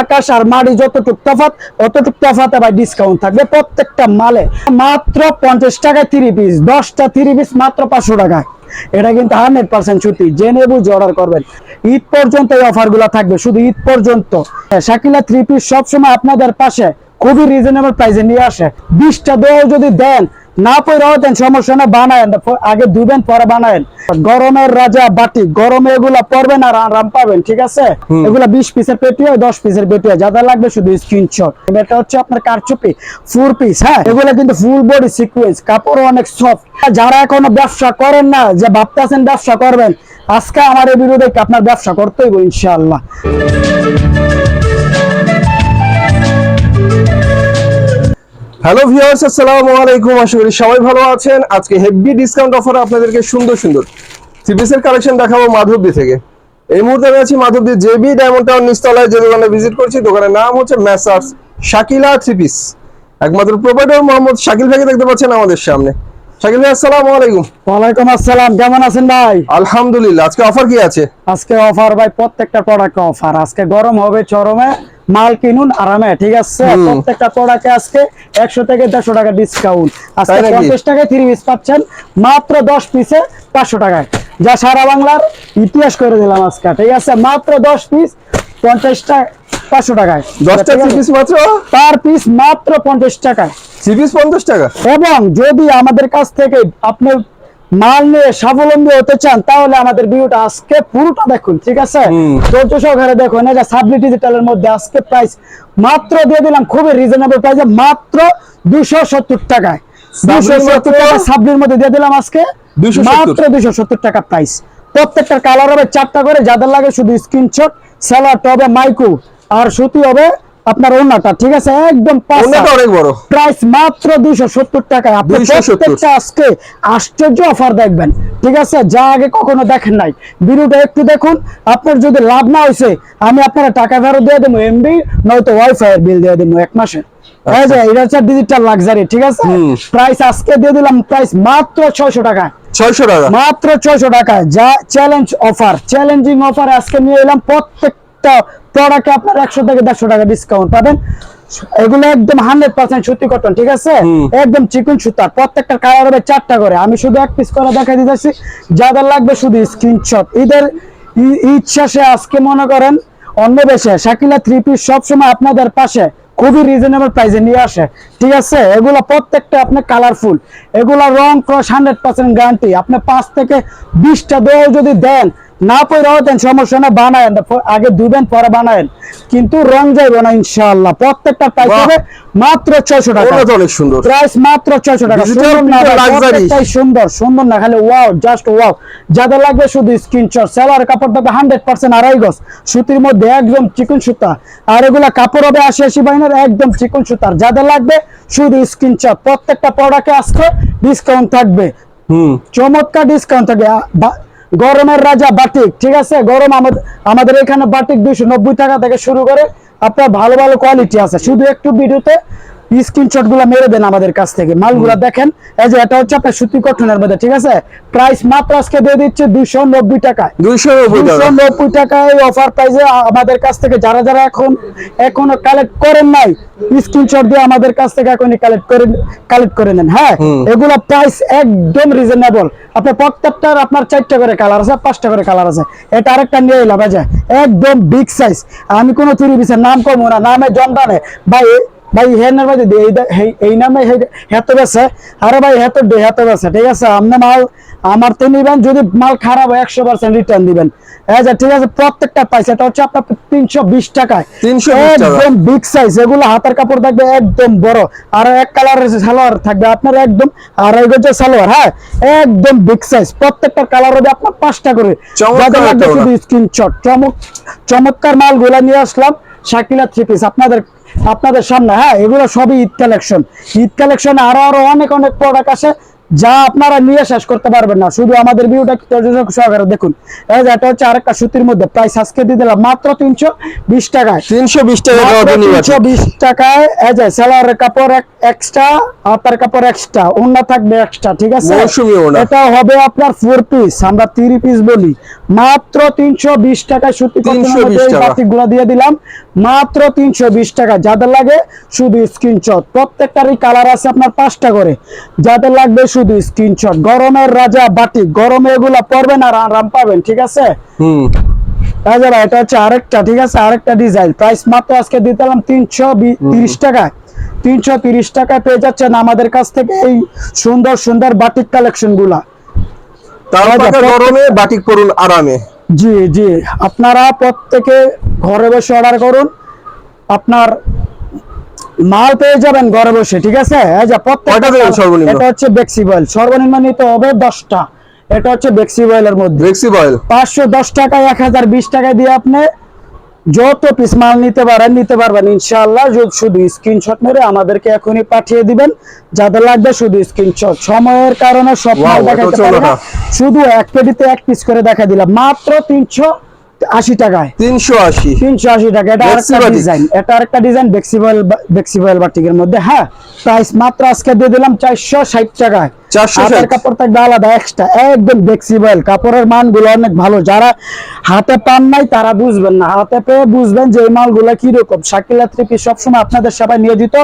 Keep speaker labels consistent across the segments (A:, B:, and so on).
A: আকাশ আর মাটি যতটুক তফাত অতটুক তফাতে ভাই ডিসকাউন্ট থাকবে প্রত্যেকটা মালে। মাত্র পঞ্চাশ টাকায় থ্রি পিস দশটা থ্রি পিস মাত্র পাঁচশো টাকায়। এটা কিন্তু হান্ড্রেড পার্সেন্ট ছুটি জেনে বুঝে অর্ডার করবেন। ঈদ পর্যন্ত এই অফারগুলা থাকবে, শুধু ঈদ পর্যন্ত। শাকিলা থ্রি পিস সবসময় আপনাদের পাশে, খুবই রিজনেবল প্রাইসে নিয়ে আসে। বিশটা দোয়াও যদি দেন না পয়রাও দেন সমস্যা না বানায়েন। আগে দুবেন পরে বানায়েন। গরমের রাজা বাটি গরমে এগুলা পরবেন আর আরাম পাবেন ঠিক আছে? এগুলা বিশ পিসের পেটি হয় দশ পিসের পেটি হয় যাদের লাগবে শুধু স্ক্রিনশট এটা হচ্ছে আপনার কারচুপি ফুল পিস হ্যাঁ? এগুলা কিন্তু ফুল বডি সিকুয়েন্স কাপড় অনেক সফট যারা এখনও ব্যবসা করেন না যে ভাবতেছেন ব্যবসা করবেন আজকে আমার এই বিরুদ্ধে আপনার ব্যবসা করতে হইব ইনশাআল্লাহ।
B: হ্যালো ভিউয়ার্স আসসালামু আলাইকুম আশা করি সবাই ভালো আছেন। আজকে হেভি ডিসকাউন্ট অফার আপনাদেরকে সুন্দর সুন্দর থ্রি পিসের কালেকশন দেখাবো মাধবদী থেকে। এই মুহূর্তে আমি আছি মাধবদী জেবি ডায়মন্ড টাউন নিচতলায়। যে দোকানে ভিজিট করছি, দোকানের নাম হচ্ছে ম্যাসার্স শাকিলা থ্রি পিস একমাত্র প্রোভাইডার মোহাম্মদ শাকিল ভাইকে দেখতে পাচ্ছেন আমাদের সামনে। শাকিল ভাই আসসালামু আলাইকুম।
A: ওয়ালাইকুম আসসালাম কেমন আছেন ভাই?
B: আলহামদুলিল্লাহ আজকে অফার কি আছে?
A: আজকে অফার ভাই প্রত্যেকটা প্রোডাক্ট অফার আজকে গরম হবে চরমে মাল কিনুন আরামে ঠিক আছে? প্রত্যেকটা প্রোডাক্টে আজকে একশো থেকে দেড়শো টাকা ডিসকাউন্ট আজকে
B: তাই নাকি?
A: পঞ্চাশ টাকায় থ্রি পিস পাচ্ছেন মাত্র দশ পিসে পাঁচশো টাকায়। যা সারা বাংলার ইতিহাস করে দিলাম আজকে ঠিক আছে? মাত্র দশ পিস পঞ্চাশটা পাঁচশো টাকায়।
B: দশটা
A: ঠিক
B: পিস মাত্র?
A: পার পিস মাত্র পঞ্চাশ টাকায়।
B: থ্রি পিস পঞ্চাশ টাকা।
A: এবং যদি আমাদের কাছ থেকে আপনি মাল নিয়ে স্বাবলম্বী হতে চান তাহলে আমাদের ভিডিওটা আজকে পুরোটা দেখুন ঠিক আছে। ধৈর্য সহকারে দেখুন এটা সাবলি ডিজিটালের মধ্যে আজকে প্রাইস মাত্র দিয়ে দিলাম খুবই রিজনেবল প্রাইসে মাত্র দুশো সত্তর টাকায়। দুশো সত্তর টাকা সাবলির মধ্যে দিয়ে দিলাম আজকে
B: 270
A: মাত্র দুশো সত্তর টাকা প্রাইস প্রত্যেকটা কালার হবে চারটা করে যাদের লাগে শুধু স্ক্রিনশট স্যালাডটা হবে মাইকু আর সুতি হবে আপনার ওনাটা ঠিক আছে? একদম পাঁচ
B: অনেক বড়।
A: প্রাইস মাত্র দুইশো সত্তর টাকা আপনি প্রত্যেকটা আজকে আশ্চর্য অফার দেখবেন ঠিক আছে? যা আগে কখনো দেখেন নাই। ভিডিওটা একটু দেখুন। আপনার যদি লাভ না হয়েছে আমি আপনারা টাকা ফেরত দিয়ে দেবো এমবি নয়তো ওয়াইফাই এর বিল দিয়ে দেবো এক মাসের। এই এটা হচ্ছে ডিজিটাল লাক্সারি ঠিক আছে? প্রাইস আজকে দিয়ে দিলাম প্রাইস মাত্র ছয়শো টাকা
B: ছয়শো টাকা।
A: মাত্র ছয়শো টাকা যা চ্যালেঞ্জ অফার চ্যালেঞ্জিং অফার আজকে নিয়ে এলাম প্রত্যেকটা প্রোডাক্টে আপনার একশো থেকে দেড়শো টাকা ডিসকাউন্ট পাবেন। এগুলো একদম হান্ড্রেড পার্সেন্ট সুতি কটন ঠিক আছে? একদম চিকন সুতার প্রত্যেকটা কালার হবে চারটা করে। আমি শুধু এক পিস করে দেখাই দিতেছি। যাদের লাগবে শুধু স্ক্রিনশট ঈদের ঈদ শেষে আজকে মনে করেন অন্য দেশে শাকিলা থ্রি পিস সবসময় আপনাদের পাশে খুবই রিজনেবল প্রাইসে নিয়ে আসে। ঠিক আছে? এগুলো প্রত্যেকটা আপনার কালারফুল এগুলো রং ক্রস হান্ড্রেড পার্সেন্ট গ্যারান্টি আপনি পাঁচ থেকে বিশটা দোয়াও যদি দেন না পয়রাও দেন সমস্যা না বানায়েন। আগে দুবেন পরে বানায়েন। কিন্তু রং যাইবে না ইনশাআল্লাহ। প্রত্যেকটা প্রাইস হবে মাত্র ছয়শো টাকা।
B: ওটা অনেক সুন্দর।
A: প্রাইস মাত্র ছয়শো টাকা। প্রত্যেকটাই সুন্দর। সুন্দর না খালি ওয়াও জাস্ট ওয়াও যাদের লাগবে শুধু স্ক্রিনশট সেলার কাপড় থাকবে হান্ড্রেড পার্সেন্ট আড়াই গজ। সুতির মধ্যে একদম চিকন সুতা। আর এগুলা কাপড় হবে আশি আশি বাইনের একদম চিকন সুতার। যাদের লাগবে শুধু স্ক্রিনশট প্রত্যেকটা প্রোডাক্টে আজকে ডিসকাউন্ট থাকবে।
B: হুম।
A: চমৎকার ডিসকাউন্ট থাকবে। গরমের রাজা বাটিক, ঠিক আছে? গরম আমাদের এখানে বাটিক দুইশো নব্বই টাকা থেকে শুরু করে আপনার ভালো ভালো কোয়ালিটি আছে। শুধু একটু ভিডিওতে স্ক্রিনশটগুলা মেরে দেন আমাদের কাছ থেকে। মালগুলা দেখেন এই যে এটা হচ্ছে আপনার সুতি কটনের মধ্যে ঠিক আছে? প্রাইস মাত্র আজকে দিয়ে দিচ্ছে দুইশো নব্বই টাকা।
B: দুইশো নব্বই
A: টাকায় অফার প্রাইসে আমাদের কাছ থেকে যারা যারা এখন এখনও কালেক্ট করেন নাই স্ক্রিনশট দিয়ে আমাদের কাছ থেকে এখনই কালেক্ট করে কালেক্ট করে নেন হ্যাঁ? এগুলো প্রাইস একদম রিজনেবল আপনার প্রত্যেকটার আপনার চারটা করে কালার আছে পাঁচটা করে কালার আছে। এটা আরেকটা নিয়ে এলাম একদম বিগ সাইজ আমি কোনো থ্রি পিসের নাম কমো না নামে জন্ডানে ভাই ভাই হেনের ভাই এই নামে হেতে বেছে আরে ভাই হেতে দে হেতে বেছে ঠিক আছে? আপনি মাল আমার তো নিবেন যদি মাল খারাপ হয় একশো পার্সেন্ট রিটার্ন দিবেন। যে ঠিক আছে প্রত্যেকটা প্রাইস এটা হচ্ছে আপনার তিনশো বিশ টাকায়।
B: 320 টাকা।
A: একদম বিগ সাইজ এগুলো হাতের কাপড় থাকবে একদম বড়। আর এক কালারের সালোয়ার থাকবে আপনার একদম আর আড়াই গজের সালোয়ার হ্যাঁ? একদম বিগ সাইজ প্রত্যেকটা কালার হবে আপনার পাঁচটা করে। শুধু স্ক্রিনশট চমক চমৎকার মালগুলা নিয়ে আসলাম শাকিলা থ্রি পিস আপনাদের আপনাদের সামনে হ্যাঁ এগুলো সবই ঈদ কালেকশন। ঈদ কালেকশনে আরও আরও অনেক অনেক প্রোডাক্ট আছে যা আপনারা নিয়ে শেষ করতে পারবেন না। শুধু আমাদের ভিউটা সহকারে দেখুন। এটা হচ্ছে আরেকটা সুতির মধ্যে। প্রাইস আজকে দিয়ে দিলাম মাত্র তিনশো বিশ টাকায়।
B: তিনশো বিশ টাকা তিনশো
A: বিশ টাকায় এই যে সেলারের কাপড় এক এক্সট্রা হাতার কাপড় এক্সট্রা ওন্না থাকবে এক্সট্রা ঠিক আছে? এটা হবে আপনার ফোর পিস আমরা থ্রি পিস বলি। মাত্র তিনশো বিশ টাকা সুতি
B: 320 টাকা।
A: গুলো দিয়ে দিলাম। মাত্র তিনশো বিশ টাকা যাদের লাগে শুধু স্ক্রিনশট প্রত্যেকটারই কালার আছে আপনার পাঁচটা করে। যাদের লাগবে শুধু স্ক্রিনশট গরমের রাজা বাটি গরমে এগুলা পরবেন আর আরাম পাবেন ঠিক আছে?
B: হুম।
A: রাজা ভাই এটা হচ্ছে আরেকটা ঠিক আছে? আরেকটা ডিজাইন প্রাইস মাত্র আজকে দিতাম তিনশো তিরিশ টাকা তিনশো তিরিশ টাকায় পেয়ে যাচ্ছেন আমাদের কাছ থেকে এই সুন্দর সুন্দর বাটিক কালেকশনগুলা।
B: গরমে বাটিক পরুন আরামে।
A: জি জি। আপনারা প্রত্যেকে ঘরে বসে অর্ডার করুন। আপনার মাল পেয়ে যাবেন ঘরে বসে ঠিক আছে? এটা হচ্ছে বেক্সিবয়েল সর্বনিম্ন নিতে হবে দশটা। এটা হচ্ছে বেক্সিবয়েলের মধ্যে। পাঁচশো দশ টাকায় এক হাজার বিশ টাকা দিয়ে আপনি যত পিস মাল নিতে পারেন নিতে পারবেন। ইনশাআল্লাহ শুধু স্ক্রিনশট মেরে আমাদেরকে এখনই পাঠিয়ে দিবেন যাদের লাগবে শুধু স্ক্রিনশট সময়ের কারণে সব মাল দেখাতে পারি না। শুধু এক পেটিতে এক পিস করে দেখা দিলাম। মাত্র তিনশো আশি টাকায়।
B: তিনশো আশি।
A: তিনশো আশি টাকা। এটা আরেকটা ডিজাইন এটা আরেকটা ডিজাইন বেক্সিবয়েল বেক্সিবয়েল বাটিকের মধ্যে। হ্যাঁ প্রাইস মাত্র আজকে দিয়ে দিলাম চারশো ষাট টাকায়।
B: 460
A: হাতের কাপড় থাকবে আলাদা এক্সট্রা একদম বেক্সিবয়েল কাপড়ের মানগুলো অনেক ভালো। যারা হাতে পান নাই তারা বুঝবেন না। হাতে পেয়ে বুঝবেন যে এই মালগুলো কীরকম। শাকিলা থ্রি পিস সবসময় আপনাদের সবাই নিয়োজিত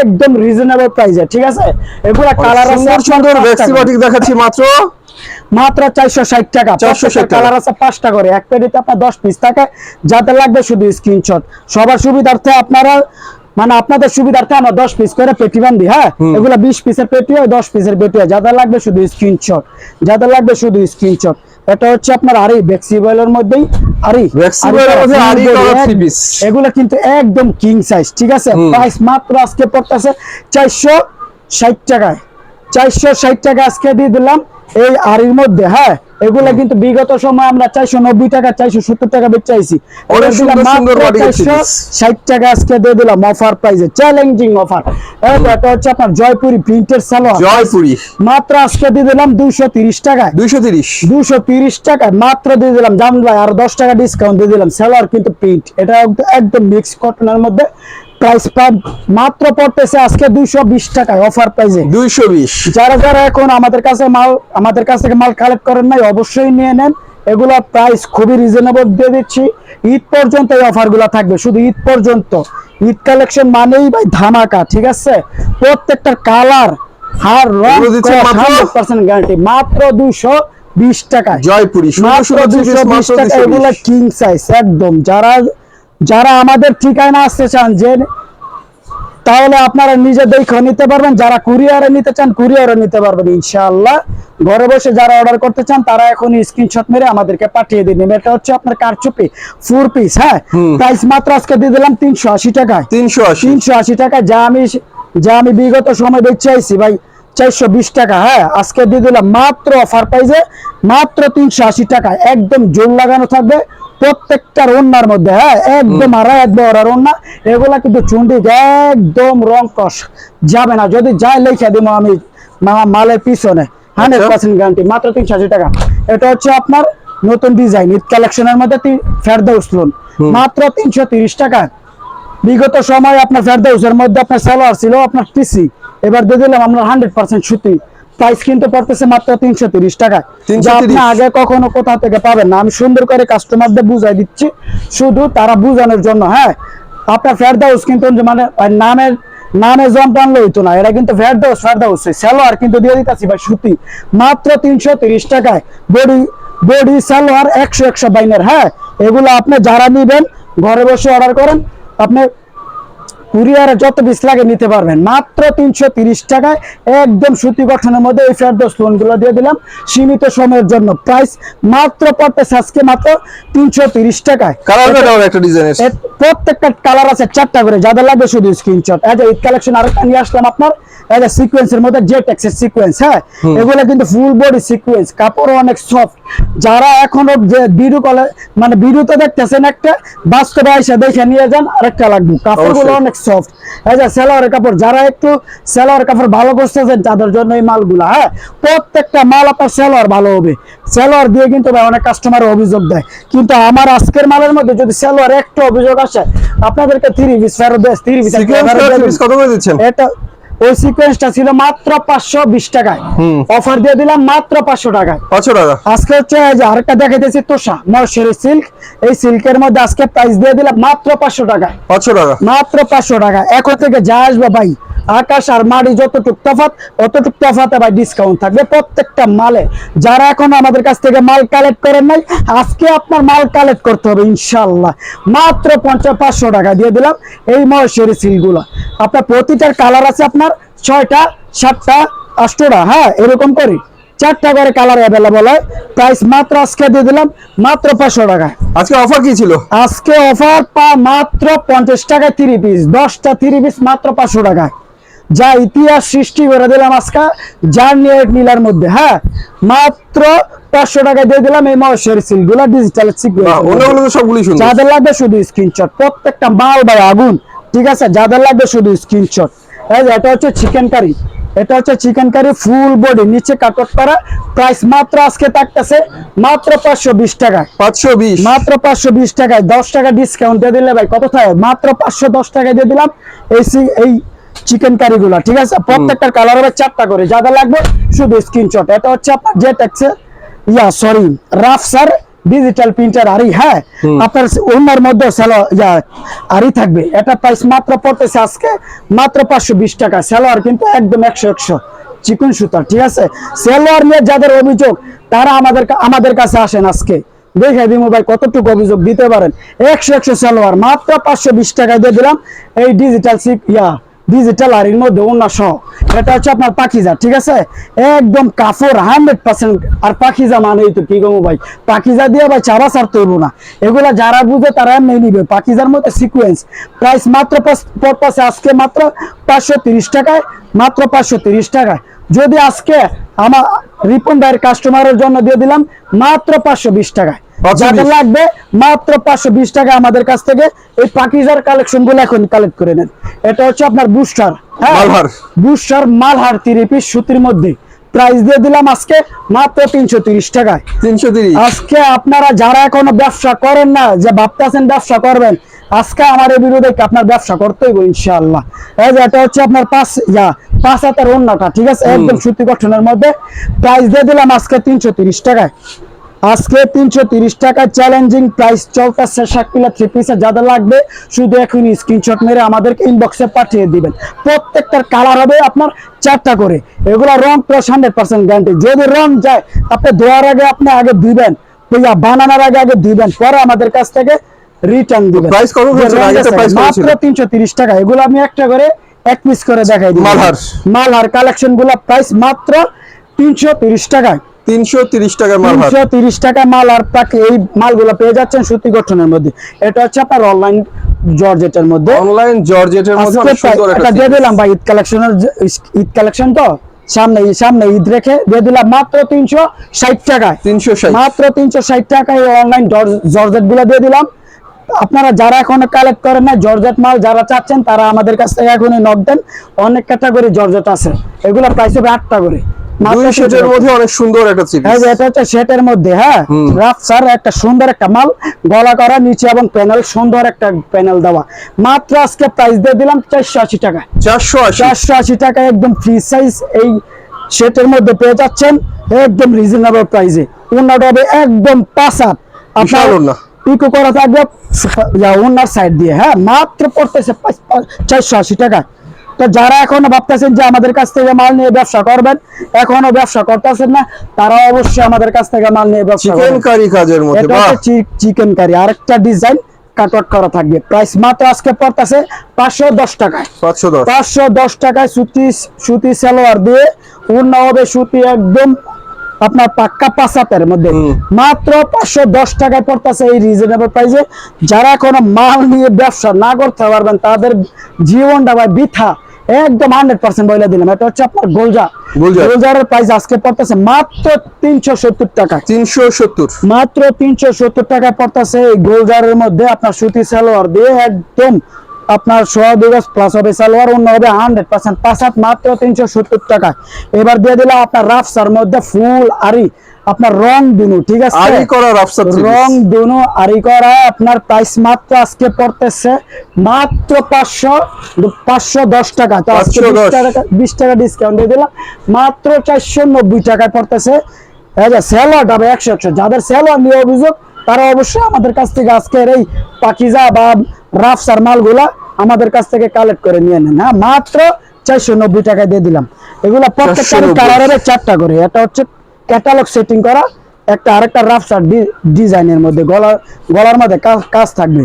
A: একদম রিজনেবল প্রাইসে ঠিক আছে? এগুলা কালার
B: সুন্দর। বাটিক দেখাচ্ছি মাত্র।
A: মাত্র চারশো ষাট টাকা।
B: 460 টাকা।
A: কালার আছে পাঁচটা করে। এক পেটিতে আপনার দশ পিস থাকে। যাদের লাগবে শুধু স্ক্রিনশট সবার সুবিধার্থে আপনারা মানে আপনাদের সুবিধার্থে আমরা দশ পিস করে পেটি বান্ধি হ্যাঁ? এগুলো বিশ পিসের পেটি হয় দশ পিসের পেটি হয়। যাদের লাগবে শুধু স্ক্রিনশট যাদের লাগবে শুধু স্ক্রিনশট এটা হচ্ছে আপনার আরি মধ্যেই আরি।
B: Bexiboil এর মধ্যে আরি।
A: এগুলো কিন্তু একদম কিং সাইজ ঠিক আছে? প্রাইস মাত্র আজকে পড়তেছে চারশো ষাট টাকায়। চারশো ষাট টাকা আজকে দিয়ে দিলাম। এই আরির মধ্যে হ্যাঁ? এগুলো কিন্তু বিগত সময় আমরা চারশো নব্বই টাকা চারশো সত্তর টাকা বেচাইছি চারশো ষাট টাকা আজকে দিয়ে দিলাম অফার প্রাইসে চ্যালেঞ্জিং অফার এটা হচ্ছে আপনার জয়পুরি প্রিন্টের সালোয়ার
B: জয়পুরি।
A: মাত্র আজকে দিয়ে দিলাম দুইশো তিরিশ টাকায়।
B: দুইশো তিরিশ।
A: দুশো তিরিশ টাকায় মাত্র দিয়ে দিলাম। জান ভাই আর দশ টাকা ডিসকাউন্ট দিয়ে দিলাম। সেলার কিন্তু প্রিন্ট এটা একদম- একদম মিক্স কটনের মধ্যে। প্রাইস মাত্র পড়তেছে আজকে দুইশো বিশ টাকায় অফার প্রাইসে
B: দুইশো বিশ।
A: যারা যারা এখন আমাদের কাছে মাল আমাদের কাছ থেকে মাল কালেক্ট করেন নাই অবশ্যই নিয়ে নেন। এগুলো প্রাইস খুবই রিজনেবল দিয়ে দিচ্ছি। ঈদ পর্যন্ত এই অফারগুলা থাকবে। শুধু ঈদ পর্যন্ত। ঈদ কালেকশন মানেই ভাই ধামাকা ঠিক আছে? প্রত্যেকটার কালার হার রং গ্যারান্টি মাত্র? দুইশো বিশ টাকায়।
B: জয়পুরি।
A: মাত্র
B: piece,
A: বিশ টাকা
B: 220
A: এগুলো কিং সাইজ একদম। যারা যারা আমাদের ঠিকানা আসতে চান যে তাহলে আপনারা নিজে দেখে নিতে পারবেন। যারা কুরিয়ারে নিতে চান কুরিয়ারে নিতে পারবেন ইনশাআল্লাহ। ঘরে বসে যারা অর্ডার করতে চান তারা এখন স্ক্রিনশট মেরে আমাদেরকে পাঠিয়ে দিন। এটা হচ্ছে আপনার কারচুপি ফোর পিস হ্যাঁ? প্রাইস মাত্র আজকে দিয়ে দিলাম তিনশো আশি টাকায়।
B: তিনশো আশি।
A: তিনশো আশি টাকা যা আমি যা আমি বিগত সময় বেচে আইছি ভাই চারশো বিশ টাকা হ্যাঁ? আজকে দিয়ে দিলাম মাত্র অফার প্রাইসে মাত্র তিনশো আশি টাকা একদম জোর লাগানো থাকবে। প্রত্যেকটার ওন্নার মধ্যে হ্যাঁ? একদম আর একদম ওরার ওন্না। এগুলা কিন্তু চুন্ডি একদম রং কষ যাবে না যদি যাই লেখা দিব আমি মালের পিছনে। হান্ড্রেড পার্সেন্ট গ্যারান্টি মাত্র তিনশো আশি টাকা। এটা হচ্ছে আপনার নতুন ডিজাইন ঈদ কালেকশনের মধ্যে ফেরদৌস লোন মাত্র তিনশো তিরিশ টাকা। বিগত সময় আপনার ফেরদাউসের মধ্যে আপনার সালোয়ার ছিল আপনার টিসি এবার দিয়ে দিলাম আমরা হান্ড্রেড পার্সেন্ট সুতি প্রাইস কিন্তু পড়তেছে মাত্র তিনশো তিরিশ টাকা যা আপনি আগে কখনো কোথা থেকে পাবেন না। আমি সুন্দর করে কাস্টমারদের বুঝাই দিচ্ছি। শুধু তারা বুঝানোর জন্য হ্যাঁ? আপনার ফেরদাউস কিন্তু মানে নামের নামে না। এটা কিন্তু ফেরদাউস ফেরদাউস সালোয়ার কিন্তু দিয়ে দিতেছি ভাই সুতি। মাত্র তিনশো তিরিশ টাকায়। বডি বডি সালোয়ার একশো একশো বাইনের হ্যাঁ? এগুলো আপনি যারা নিবেন ঘরে বসে অর্ডার করেন আপনি কুরিয়ারে যত পিস লাগে নিতে পারবেন। মাত্র তিনশো তিরিশ টাকায় একদম সুতি গঠনের মধ্যে এই ফেরদোস লোনগুলো দিয়ে দিলাম। সীমিত সময়ের জন্য প্রাইস মাত্র পড়তেছে আজকে মাত্র তিনশো তিরিশ টাকায়। প্রত্যেকটা কালার আছে চারটা করে। যাদের লাগবে শুধু স্ক্রিনশট এই ঈদ কালেকশন আরেকটা নিয়ে আসলাম আপনার। যে সিকোয়েন্সের মধ্যে জেট এক্সের সিকোয়েন্স হ্যাঁ? এগুলো কিন্তু ফুল বডি সিকোয়েন্স কাপড় অনেক সফট যারা এখনও ভিডিও কলে মানে ভিডিওতে দেখতেছেন একটা বাস্তবে এসে দেখে নিয়ে যান আরেকটা লাগবে। কাপড়গুলো অনেক সফট এই যে সেলোয়ারের কাপড় যারা একটু সেলোয়ার কাপড় ভালো করতেছেন তাদের জন্য এই মালগুলা হ্যাঁ? প্রত্যেকটা মাল আপনার সেলোয়ার ভালো হবে। সেলোয়ার দিয়ে কিন্তু ভাই অনেক কাস্টমার অভিযোগ দেয়। কিন্তু আমার আজকের মালের মধ্যে যদি সেলোয়ার একটু অভিযোগ আসে আপনাদেরকে থ্রি পিস ফেরত দেয় থ্রি পিস
B: কত করে দিচ্ছেন?
A: এটা ওই সিকোয়েন্সটা ছিল মাত্র পাঁচশো বিশ টাকায়। অফার দিয়ে দিলাম মাত্র পাঁচশো টাকায়।
B: পাঁচশো টাকা।
A: আজকে হচ্ছে আরেকটা দেখাইতেছি তোষা মহেশ্বরী সিল্ক এই সিল্কের মধ্যে আজকে প্রাইস দিয়ে দিলাম মাত্র পাঁচশো টাকায়।
B: পাঁচশো টাকা।
A: মাত্র পাঁচশো টাকা এখন থেকে যা আসবে ভাই আকাশ আর মাটি যতটুক তফাত অতটুক তফাতে ভাই ডিসকাউন্ট থাকবে প্রত্যেকটা মালে। যারা এখন আমাদের কাছ থেকে মাল কালেক্ট করেন নাই আজকে আপনার মাল কালেক্ট করতে হবে ইনশাল্লাহ মাত্র পঞ্চাশ পাঁচশো টাকা দিয়ে দিলাম এই মহেশ্বরী সিলগুলো। আপনার প্রতিটার কালার আছে আপনার ছয়টা সাতটা আষ্টটা হ্যাঁ এরকম করি। চারটা করে কালার অ্যাভেলেবল হয়। প্রাইস মাত্র আজকে দিয়ে দিলাম মাত্র পাঁচশো টাকা।
B: আজকে অফার কি ছিল?
A: আজকে অফার পা মাত্র পঞ্চাশ টাকায় থ্রি পিস দশটা থ্রি পিস মাত্র পাঁচশো টাকায়। যা ইতিহাস সৃষ্টি করে দিলাম আজকে জার্নি এইট মিলার মধ্যে হ্যাঁ? মাত্র পাঁচশো টাকায় দিয়ে দিলাম এই মহেশ্বরী সিলগুলো ডিজিটাল
B: বাহ, অন্যগুলো তো
A: যাদের লাগবে শুধু স্ক্রিনশট প্রত্যেকটা মাল ভাই আগুন ঠিক আছে? যাদের লাগবে শুধু স্ক্রিনশট এটা হচ্ছে চিকেন কারি এটা হচ্ছে চিকেন কারি ফুল বডি নিচে কাটক করা। প্রাইস মাত্র আজকে থাকতেছে মাত্র পাঁচশো বিশ টাকায়।
B: পাঁচশো বিশ।
A: মাত্র পাঁচশো বিশ টাকায় দশ টাকা ডিসকাউন্ট দিয়ে দিলে ভাই কত থাকে মাত্র পাঁচশো দশ টাকায় দিয়ে দিলাম। এই এই চিকেন কারি গুলা ঠিক আছে? প্রত্যেকটার কালার হবে চারটা করে। যাদের লাগবে শুধু স্ক্রিনশট এটা হচ্ছে আপনার যে ট্যাক্সে yeah sorry rough sir digital printer আরি হ্যাঁ? আপনার ওনার মধ্যে সেলো ইয়া আরি থাকবে। এটা প্রাইস মাত্র পড়তেছে আজকে মাত্র পাঁচশো বিশ টাকা। সেলোয়ার কিন্তু একদম একশো একশো। চিকন সুতার ঠিক আছে? সেলোয়ার নিয়ে যাদের অভিযোগ তারা আমাদের আমাদের কাছে আসেন আজকে। দেখে দিমু ভাই কতটুকু অভিযোগ দিতে পারেন। একশো একশো সালোয়ার মাত্র পাঁচশো বিশ টাকায় দিয়ে দিলাম এই ডিজিটাল সিক ইয়া ডিজিটাল আর এর মধ্যে অন্য এটা হচ্ছে আপনার পাখিজা, ঠিক আছে? একদম কাপড় হান্ড্রেড পার্সেন্ট আর পাখিজা মানেই তো কি গমু ভাই পাখিজা দিয়ে ভাই চাবা সার তৈব না। এগুলা যারা বুঝে তারা এমনি নিবে। পাখিজার মধ্যে সিকুয়েন্স প্রাইস মাত্র পড়তেছে আজকে মাত্র পাঁচশো তিরিশ টাকায়, মাত্র পাঁচশো তিরিশ টাকায়। যদি আজকে আমার রিপন ভাইয়ের কাস্টমারের জন্য দিয়ে দিলাম, মাত্র পাঁচশো বিশ টাকায়।
B: 520
A: যাদের লাগবে মাত্র পাঁচশো বিশ টাকা আমাদের কাছ থেকে এই পাকিজার কালেকশনগুলো এখন কালেক্ট করে নেন। এটা হচ্ছে আপনার booster
B: Malhar.
A: Booster Malhar three piece সুতির মধ্যে। প্রাইস দিয়ে দিলাম আজকে মাত্র তিনশো তিরিশ টাকায়।
B: তিনশো
A: আজকে আপনারা যারা এখনও ব্যবসা করেন না যে ভাবতেছেন ব্যবসা করবেন আজকে আমার এই বিরুদ্ধে আপনার ব্যবসা করতেই হইব ইনশাআল্লাহ। এই যে এটা হচ্ছে আপনার পাঁচ ইয়া পাঁচ হাতের অন্যটা ঠিক আছে? একদম সুতি গঠনের মধ্যে। প্রাইস দিয়ে দিলাম আজকে তিনশো তিরিশ টাকায়। আজকে তিনশো তিরিশ টাকা চ্যালেঞ্জিং প্রাইস চলতেছে শাকিলা থ্রি পিসে যাদের লাগবে শুধু এখন স্ক্রিনশট মেরে আমাদেরকে ইনবক্সে পাঠিয়ে দিবেন। প্রত্যেকটার কালার হবে আপনার চারটা করে। এগুলো রং প্লাস হান্ড্রেড পার্সেন্ট গ্যারান্টি যদি রং যায় আপনি ধোয়ার আগে আপনি আগে দিবেন ইয়া বানানোর আগে আগে দিবেন পরে আমাদের কাছ থেকে রিটার্ন দিবেন।
B: Price কত
A: মাত্র
B: ছিল?
A: তিনশো তিরিশ টাকা। এগুলো আমি একটা করে এক পিস করে দেখাই দিই।
B: মালহার।
A: মালহার কালেকশনগুলো প্রাইস মাত্র তিনশো তিরিশ টাকায়।
B: মাল
A: টাকা মাল আর তাকে এই মালগুলো পেয়ে যাচ্ছেন সুতি গঠনের মধ্যে। এটা হচ্ছে আপনার অনলাইন জর্জেটের মধ্যে।
B: অনলাইন জর্জেটের মধ্যে সুন্দর একটা
A: দিয়ে দিলাম ভাই ঈদ কালেকশনের ঈদ কালেকশন তো? সামনে সামনে ঈদ রেখে দিয়ে দিলাম মাত্র তিনশো ষাট টাকায়
B: তিনশো
A: মাত্র তিনশো ষাট টাকায় অনলাইন জর্জেটগুলো দিয়ে দিলাম। আপনারা যারা এখনও কালেক্ট করেন না জর্জেট মাল যারা চাচ্ছেন তারা আমাদের কাছ থেকে এখনই নক দেন। অনেক ক্যাটাগরি জর্জেট আছে। এগুলো প্রাইস হবে আটটা করে। মাত্র
B: দুই
A: 300
B: সেটের
A: টাকা।
B: মধ্যে অনেক সুন্দর একটা
A: এটা সেটের মধ্যে হ্যাঁ? রাফ স্যার একটা সুন্দর একটা মাল গলা করা নিচে এবং প্যানেল সুন্দর একটা প্যানেল দেওয়া। মাত্র আজকে প্রাইস দিয়ে দিলাম চারশো আশি টাকা
B: চারশো আশি।
A: চারশো আশি টাকা একদম ফ্রি সাইজ এই সেটের মধ্যে পেয়ে যাচ্ছেন একদম রিজনেবল প্রাইসে ওনাটা হবে একদম পিকো করা থাকবে ওনার সাইড দিয়ে হ্যাঁ? মাত্র পড়তেছে চারশো আশি টাকা তো যারা এখনও ভাবতেছেন যে আমাদের কাছ থেকে মাল নিয়ে ব্যবসা করবেন এখনও ব্যবসা করতেছেন না তারা অবশ্যই আমাদের কাছ থেকে মাল নিয়ে ব্যবসা
B: চিকেন কারি কাজের মধ্যে
A: এটা হচ্ছে চিকেন কারি আরেকটা ডিজাইন কাটওয়ার্ক করা থাকবে। প্রাইস মাত্র আজকে পড়তেছে পাঁচশো দশ টাকায়।
B: পাঁচশো দশ।
A: টাকায় সুতি সুতি সালোয়ার দিয়ে পূর্ণ হবে সুতি একদম আপনার পাক্কা পাঁচাতের মধ্যে। মাত্র পাঁচশো দশ টাকায় পড়তেছে এই রিজনেবল প্রাইসে যারা কোনো মাল নিয়ে ব্যবসা না করতে পারবেন তাদের জীবনটা ভাই বৃথা। একদম হান্ড্রেড পার্সেন্ট বলে দিলাম। এটা হচ্ছে আপনার গোলজা।
B: গোলজার।
A: প্রাইস আজকে পড়তেছে মাত্র তিনশো সত্তর টাকা।
B: তিনশো সত্তর।
A: মাত্র তিনশো সত্তর টাকা পড়তেছে এই গোলজারের মধ্যে আপনার সুতি সালোয়ার দিয়ে একদম আপনার সোয়া দিবস প্লাস হবে সালোয়ার অন্য হবে হান্ড্রেড পার্সেন্ট পাঁচ মাত্র তিনশো সত্তর টাকা এবার দিয়ে দিলাম আপনার রাফসার মধ্যে ফুল আরি আপনার রং দুনু ঠিক আছে?
B: আরি করা রাফসার
A: রং দুনো আরি করা আপনার প্রাইস মাত্র আজকে পড়তেছে মাত্র পাঁচশো পাঁচশো দশ টাকা। তো আজকে
B: 510
A: বিশ টাকা বিশ টাকা ডিসকাউন্ট দিয়ে দিলাম। মাত্র চারশো নব্বই টাকায় পড়তেছে। এই যে স্যালোয়ার হবে একশো একশো। যাদের স্যালোয়ার নিয়ে অভিযোগ তারা অবশ্যই আমাদের কাছ থেকে আজকের এই পাকিজা বা রাফসার মালগুলা আমাদের কাছ থেকে কালেক্ট করে নিয়ে নেন। হ্যাঁ মাত্র চারশো নব্বই টাকায় দিয়ে দিলাম। এগুলা প্রত্যেকটা
B: 490
A: কালার হবে চারটা করে। এটা হচ্ছে ক্যাটালগ সেটিং করা একটা আরেকটা রাফসার ডিজাইনের মধ্যে গলার গলার মধ্যে কাজ- থাকবে।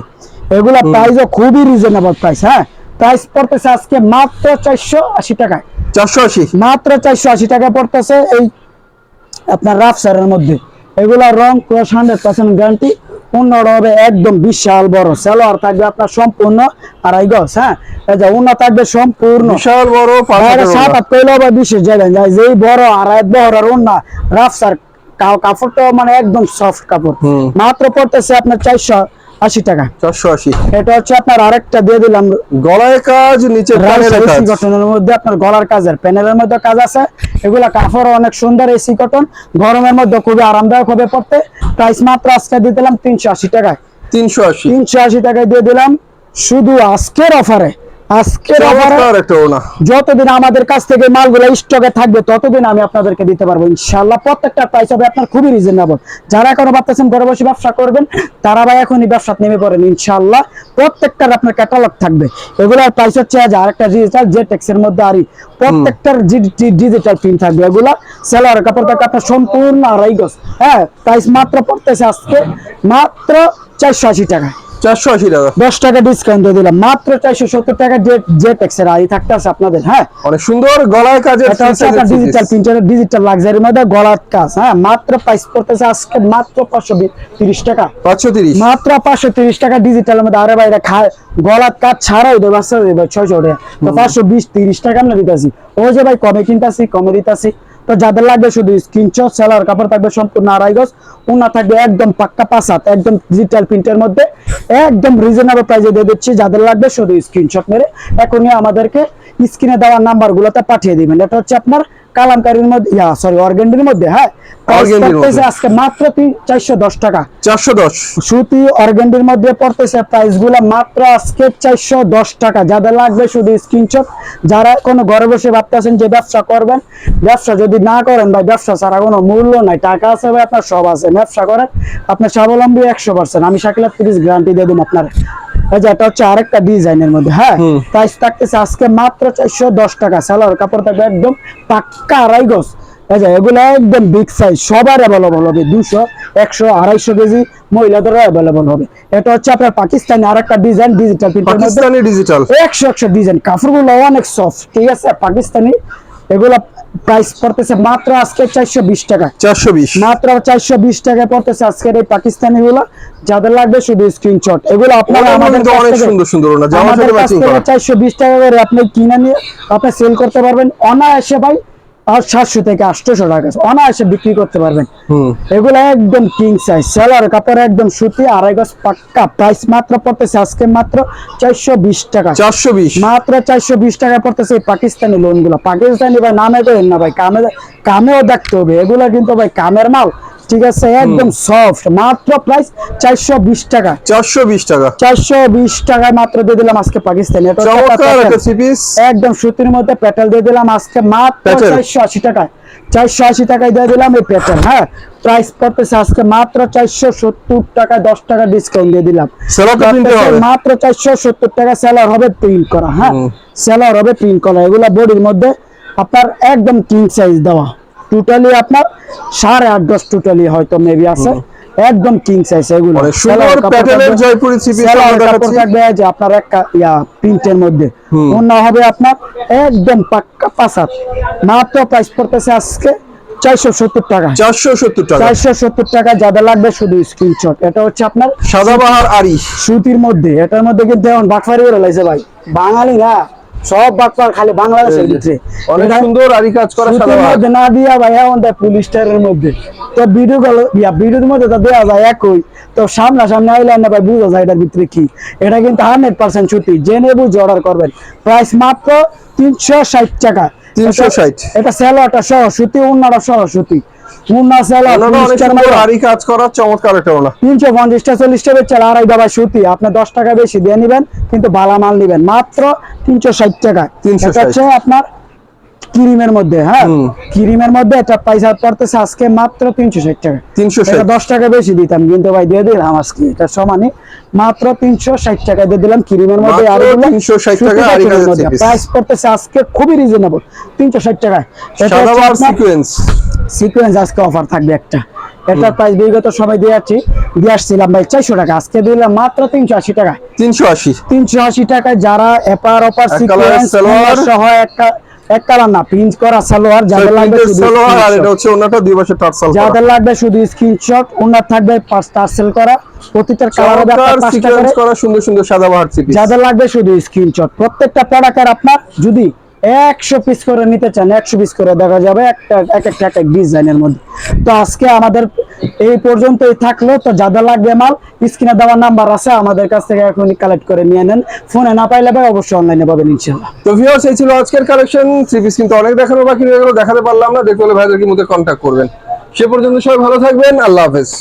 A: এগুলা প্রাইসও খুবই রিজনেবল প্রাইস হ্যাঁ? প্রাইস পড়তেছে আজকে মাত্র চারশো আশি টাকায়।
B: চারশো আশি?
A: মাত্র চারশো আশি টাকা পড়তেছে এই আপনার রাফ রাফসারের মধ্যে। এগুলা রং ক্রস হান্ড্রেড পার্সেন্ট গ্যারান্টি হবে একদম বিশাল বড়। সালোয়ার থাকবে আপনার সম্পূর্ণ আড়াই গজ হ্যাঁ? যে থাকবে সম্পূর্ণ।
B: বিশাল বড়
A: সাত আট কইলে হবে বিশেষ জায়গায় যায় যেই বড় এক বহরের উন্না রাফসার কা- কাপড়টা মানে একদম সফট কাপড়। মাত্র পড়তেছে আপনার চারশো আশি টাকা।
B: চারশো আশি।
A: এটা হচ্ছে আপনার আরেকটা দিয়ে দিলাম।
B: গলায় কাজ নিচে
A: কটনের মধ্যে আপনার গলার কাজের প্যানেলের মধ্যে কাজ আছে। এগুলা কাপড় অনেক সুন্দর এসি কটন গরমের মধ্যে খুবই আরামদায়ক হবে পড়তে। প্রাইস মাত্র আজকে দিয়ে দিলাম তিনশো আশি টাকায়।
B: তিনশো আশি।
A: তিনশো আশি টাকায় দিয়ে দিলাম। শুধু আজকের অফারে আজকের
B: একটা
A: যতদিন আমাদের কাছ থেকে মালগুলো স্টকে থাকবে ততদিন আমি আপনাদেরকে দিতে পারব ইনশাল্লাহ প্রত্যেকটা প্রাইস হবে আপনার খুবই রিজনেবল যারা এখনও ভাবতেছেন ঘরে বসে ব্যবসা করবেন তারা ভাই এখনই ব্যবসা নেমে পড়েন ইনশাল্লাহ প্রত্যেকটার আপনার ক্যাটালগ থাকবে। এগুলোর প্রাইস হচ্ছে যে আরেকটা ডিজিটাল জে টেক্সের মধ্যে আরই। প্রত্যেকটার ডিজিটাল প্রিন্ট থাকবে। এগুলা সেলার কাপড় থাকবে আপনার সম্পূর্ণ আড়াই গজ। হ্যাঁ প্রাইস মাত্র পড়তেছে আজকে মাত্র চারশো আশি টাকা
B: চারশো আশি টাকা।
A: দশ টাকা ডিসকাউন্ট দিয়ে দিলাম। মাত্র চারশো সত্তর টাকা জে টেক্সের আড়ি থাকতে আছে আপনাদের হ্যাঁ?
B: অনেক সুন্দর গলায় কাজের
A: এটা হচ্ছে একটা ডিজিটাল প্রিন্টারের ডিজিটাল লাক্সারির মধ্যে গলার কাজ হ্যাঁ? মাত্র প্রাইস পড়তেছে আজকে মাত্র পাঁচশো তিরিশ টাকা।
B: পাঁচশো তিরিশ।
A: মাত্র পাঁচশো তিরিশ টাকা ডিজিটালের মধ্যে। আরে বাইরে খায় গলার কাজ ছাড়াই দেবে দেবে ছয়শো টাকা। তো পাঁচশো বিশ তিরিশ টাকা আমরা দিতেছি। ও যে ভাই কমে কিনতেছি কমে দিতেছি। তো যাদের লাগবে শুধু স্ক্রিনশট সেলার কাপড় থাকবে সম্পূর্ণ আড়াই গজ। উনা থাকবে একদম পাক্কা পাসাত একদম ডিজিটাল প্রিন্টের মধ্যে। একদম রিজনেবল প্রাইসে দিয়ে দিচ্ছি, যাদের লাগবে শুধু স্ক্রিনশট মেরে। এখনই আমাদেরকে স্ক্রিনে দেওয়া নাম্বারগুলোতে পাঠিয়ে দিবেন। এটা হচ্ছে আপনার কালামকারীর মধ্যে ইয়া সরি অর্গেন্ডির মধ্যে হ্যাঁ। পড়তেছে আজকে মাত্র চারশো দশ টাকা।
B: চারশো দশ।
A: সুতি অর্গেন্ডির মধ্যে পড়তেছে প্রাইসগুলো মাত্র আজকে চারশো দশ টাকা। যাদের লাগবে শুধু স্ক্রিনশট যারা কোনো ঘরে বসে ভাবতেছেন যে ব্যবসা করবেন ব্যবসা যদি না করেন ভাই ব্যবসা ছাড়া কোনো মূল্য নাই। টাকা আছে ভাই আপনার সব আছে। ব্যবসা করেন আপনার স্বাবলম্বী একশো পার্সেন্ট আমি শাকিলা তিরিশ গ্যারান্টি দিয়ে দিন আপনার। এটা হচ্ছে আরেকটা ডিজাইনের মধ্যে হ্যাঁ? প্রাইস থাকতেছে আজকে মাত্র চারশো দশ টাকা। সালোয়ার কাপড় থাকবে একদম পাক্কা আড়াই গজ এই এগুলো একদম বিগ সাইজ সবার অ্যাভেলেবল হবে। দুশো একশো আড়াইশো কেজি অ্যাভেলেবল হবে। এটা হচ্ছে আপনার পাকিস্তানি আরেকটা ডিজাইন ডিজিটাল
B: পাকিস্তানি ডিজিটাল
A: একশো একশো ডিজাইন কাপড়গুলো অনেক সফট ঠিক আছে? পাকিস্তানি। এগুলো প্রাইস পড়তেছে মাত্র আজকে চারশো বিশ টাকা।
B: চারশো বিশ।
A: মাত্র চারশো বিশ টাকা পড়তেছে আজকের এই পাকিস্তানি গুলো যাদের লাগবে শুধু স্ক্রিনশট এগুলো আপনারা আমাদের
B: অনেক সুন্দর সুন্দর
A: আমাদের চারশো বিশ টাকা করে আপনি কিনে নিয়ে আপনি সেল করতে পারবেন। অনায়াসে ভাই সাতশো থেকে আটশো টাকা অনায়াসে বিক্রি করতে পারবেন। এগুলো একদম কিং সাইজ সেলার কাপড় একদম সুতি আড়াই গজ পাক্কা। প্রাইস মাত্র পড়তেছে আজকে মাত্র চারশো বিশ টাকা।
B: চারশো বিশ?
A: মাত্র চারশো বিশ টাকা পড়তেছে এই পাকিস্তানি লোনগুলো। পাকিস্তানি ভাই নামে করেন না ভাই কামে কামেও দেখতে হবে। এগুলো কিন্তু ভাই কামের মাল। ঠিক আছে? একদম সফট মাত্র প্রাইস চারশো বিশ টাকা।
B: চারশো বিশ টাকা।
A: চারশো বিশ টাকায় মাত্র দিয়ে দিলাম আজকে পাকিস্তানি। এটা
B: চমৎকার একটা
A: প্যাটেল।
B: থ্রি পিস
A: একদম সুতির মধ্যে প্যাটেল দিয়ে দিলাম আজকে মাত্র
B: প্যাটেল।
A: চারশো আশি টাকায়। চারশো আশি টাকায় দিয়ে দিলাম এই প্যাটেল হ্যাঁ? প্রাইস পড়তেছে আজকে মাত্র চারশো সত্তর টাকা দশ টাকা ডিসকাউন্ট দিয়ে দিলাম। মাত্র চারশো সত্তর টাকা সেলার হবে প্রিন্ট করা হ্যাঁ। সেলার হবে প্রিন্ট করা। এগুলা বডির মধ্যে আপনার একদম কিং সাইজ দেওয়া। টোটালি আপনার সাড়ে আট দশ টোটালি হয়তো মেবি আছে। একদম কিং সাইজ এগুলো।
B: সুন্দর
A: সেলার থাকবে-
B: জয়পুরি
A: কাপড় যে আপনার একটা ইয়া প্রিন্টের মধ্যে। অন্য হবে আপনার একদম পাক্কা পাসাত মাত্র প্রাইস পড়তেছে আজকে চারশো সত্তর টাকা।
B: চারশো সত্তর টাকা।
A: চারশো সত্তর টাকা যাদের লাগবে শুধু স্ক্রিনশট এটা হচ্ছে আপনার
B: সাদাবাহার
A: সুতির মধ্যে। এটার মধ্যে কিন্তু এখন বাটফারি করে লাইছে ভাই। বাঙালি না সব বাটফার খালি বাংলাদেশের ভিতরে।
B: অনেক সুন্দর আরি কাজ করা
A: মধ্যে না দিয়া ভাই এখন দেয় পুলিশ স্টারের মধ্যে। তো ভিডিও গেল ইয়া ভিডিওর মধ্যে তো দেওয়া যায় একই। তো সামনা সামনে আইলে না ভাই বুঝা যায় এটার ভিতরে কি। এটা কিন্তু হান্ড্রেড পার্সেন্ট ছুটি জেনে বুঝে অর্ডার করবেন। প্রাইস মাত্র তিনশো ষাট টাকা।
B: 360
A: এটা স্যালোয়ারটা সহ সুতি উন্নাটা সহ সুতি। উন্না স্যালোয়ার
B: ওনারা অনেক সুন্দর আরি কাজ করা চমৎকার একটা ওনা
A: আড়াই সুতি। আপনি টাকা বেশি দিয়ে নিবেন কিন্তু ভালো মাল নিবেন। মাত্র তিনশো ষাট টাকা
B: 360
A: আপনার ক্রিমের মধ্যে হ্যাঁ। ক্রিমের মধ্যে এটা পয়সা পড়তেছে আজকে মাত্র তিনশো ষাট টাকা।
B: তিনশো ষাট।
A: দশ টাকা বেশি দিতাম কিন্তু ভাই দিয়ে দিলাম আজকে। এটা সমানে মাত্র তিনশো ষাট টাকা দিয়ে দিলাম ক্রিমের মধ্যে। আর
B: 360 টাকা আড়াই হাজার piece।
A: প্রাইস পড়তেছে আজকে খুবই রিজনেবল তিনশো ষাট এটা আপনার-
B: সিকোয়েন্স
A: সিকোয়েন্স আজকে অফার থাকবে একটা। এটার প্রাইস বিগত সময় দিয়ে আসছি দিয়ে আসছিলাম ভাই চারশো টাকা। আজকে দিলাম মাত্র তিনশো আশি টাকা।
B: তিনশো আশি।
A: তিনশো আশি টাকায় যারা এপার অপার সিকোয়েন্স সহ একটা এক কালার না প্রিন্ট করা সালোয়ার যাদের লাগবে শুধু
B: সালোয়ার আর এটা হচ্ছে ওনাটা দুই পাশে টার্সাল করা।
A: যাদের লাগবে শুধু স্ক্রিনশট ওনার থাকবে পাঁচ টার্সেল করা। প্রতিটার কালার হবে আপনার পাঁচটা
B: সিকোয়েন্স
A: করে।
B: করা সুন্দর সুন্দর সাদা বাহার
A: যাদের লাগবে শুধু স্ক্রিনশট প্রত্যেকটা প্রোডাক্টের আপনার যদি একশো পিস করে নিতে চান, একশো পিস করে দেখা যাবে একটা, এক একটা, এক এক ডিজাইনের মধ্যে। তো আজকে আমাদের এই পর্যন্তই থাকল। তো যাদের লাগবে মাল, স্ক্রিনে দেওয়ার নাম্বার আছে, আমাদের কাছ থেকে এখনই কালেক্ট করে নিয়ে নেন। ফোনে না পাইলে ভাই অবশ্যই অনলাইনে পাবেন ইনশাল্লাহ
B: তো ভিউয়ার্স এই ছিল আজকের কালেকশন থ্রি পিস কিন্তু অনেক দেখানো বাকি রয়ে গেল, দেখাতে পারলাম না। দেখতে হলে ভাইদেরকে মধ্যে কন্ট্যাক্ট করবেন। সে পর্যন্ত সবাই ভালো থাকবেন। আল্লাহ হাফেজ।